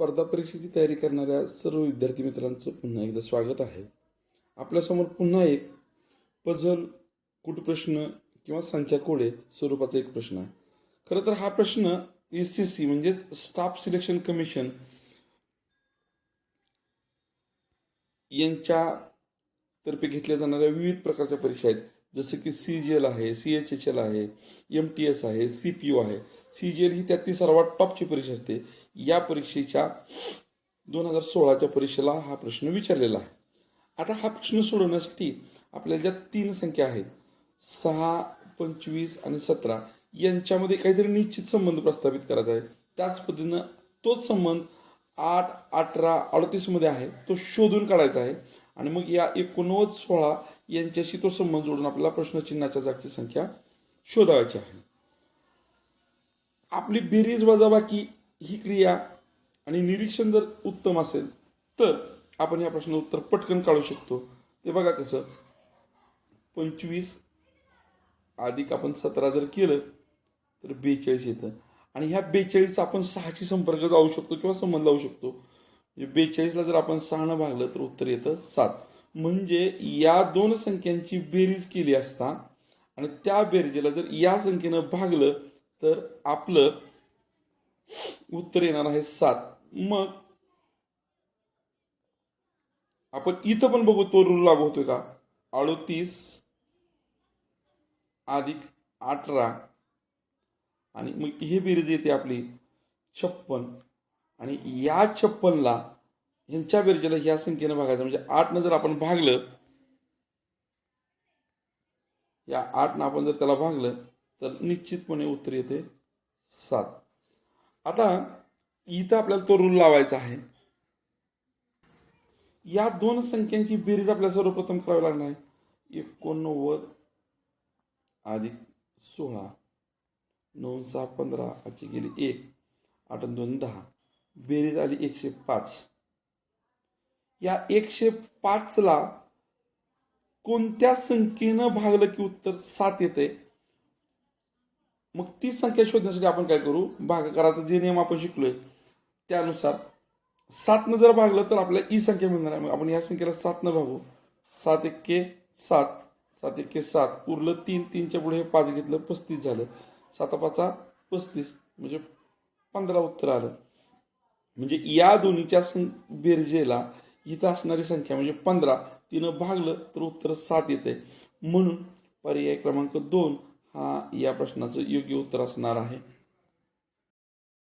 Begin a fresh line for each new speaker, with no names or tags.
स्पर्धा परीक्षेची तयारी करणाऱ्या सर्व विद्यार्थी मित्रांचं पुन्हा एकदा स्वागत आहे. आपल्यासमोर पुन्हा एक पझल कुटप्रश्न किंवा संख्या कोडे स्वरूपाचा एक प्रश्न आहे. खरं तर हा प्रश्न एस सी सी म्हणजेच स्टाफ सिलेक्शन कमिशन यांच्या तर्फे घेतल्या जाणाऱ्या विविध प्रकारच्या परीक्षा आहेत. जसं की सी जी एल आहे सी एच एच एल आहे एम टी एस आहे सी पी ओ आहे. सी जी एल ही त्यातली सर्वात टॉपची परीक्षा असते. या परीक्षेच्या दोन हजार सोळाच्या परीक्षेला हा प्रश्न विचारलेला आहे. आता हा प्रश्न सोडवण्यासाठी आपल्याला ज्या तीन संख्या आहेत सहा पंचवीस आणि सतरा यांच्यामध्ये काहीतरी निश्चित संबंध प्रस्थापित करायचा आहे. त्याच पद्धतीनं तोच संबंध आठ अठरा अडतीसमध्ये आहे. तो शोधून काढायचा आहे. आणि मग या एकोणनव्वद सोळा यांच्याशी तो संबंध जोडून आपल्याला प्रश्नचिन्हाच्या जागची संख्या शोधायची आहे. आपली बेरीज वजाबाकी ही क्रिया आणि निरीक्षण जर उत्तम असेल तर आपण या प्रश्नाचं उत्तर पटकन काढू शकतो. ते बघा कसं पंचवीस अधिक आपण सतरा जर केलं तर बेचाळीस येतं. आणि ह्या बेचाळीस आपण सहाशी संपर्क जाऊ शकतो किंवा संबंध लावू शकतो. बेचाळीसला जर आपण सहानं भागलं तर उत्तर येतं सात. म्हणजे या दोन संख्यांची बेरीज केली असता आणि त्या बेरजेला जर या संख्येनं भागलं तर आपलं उत्तर येणार आहे सात. मग आपण इथं पण बघू तो रूल लागू होतोय का? अडोतीस अधिक अठरा. आणि मग हे बेरीज येते आपली छप्पन. आणि या छप्पनला ह्यांच्या बेरजेला ह्या संख्येनं भागायचं म्हणजे आठनं जर आपण भागलं या आठनं आपण जर त्याला भागलं तर निश्चितपणे उत्तर येते सात. आता इथं आपल्याला तो रूल लावायचा आहे. या दोन संख्यांची बेरीज आपल्याला सर्वप्रथम करावी लागणार आहे. एकोणनव्वद अधिक सोळा नऊ सहा पंधरा अशी गेली एक आठ दोन दहा. बेरीज आली एकशे पाच. या एकशे पाचला कोणत्या संख्येनं भागलं की उत्तर सात येते मग ती संख्या शोधण्यासाठी आपण काय करू? भागाकाराचा जे नियम आपण शिकलोय त्यानुसार सातनं जर भागलं तर आपल्याला ई संख्या मिळणार आहे. मग आपण या संख्येला सातनं भागू. सात एक्के सात सात एक्के सात. उरलं तीन तीनच्या पुढे हे पाच घेतलं पस्तीस झालं. सात पाचा पस्तीस म्हणजे पंधरा उत्तर आलं. म्हणजे या दोन्हीच्या सं बेरजेला इथं असणारी संख्या म्हणजे पंधरा. तिनं भागलं तर उत्तर सात येते म्हणून पर्याय क्रमांक दोन हा या प्रश्नाचं योग्य उत्तर असणार आहे.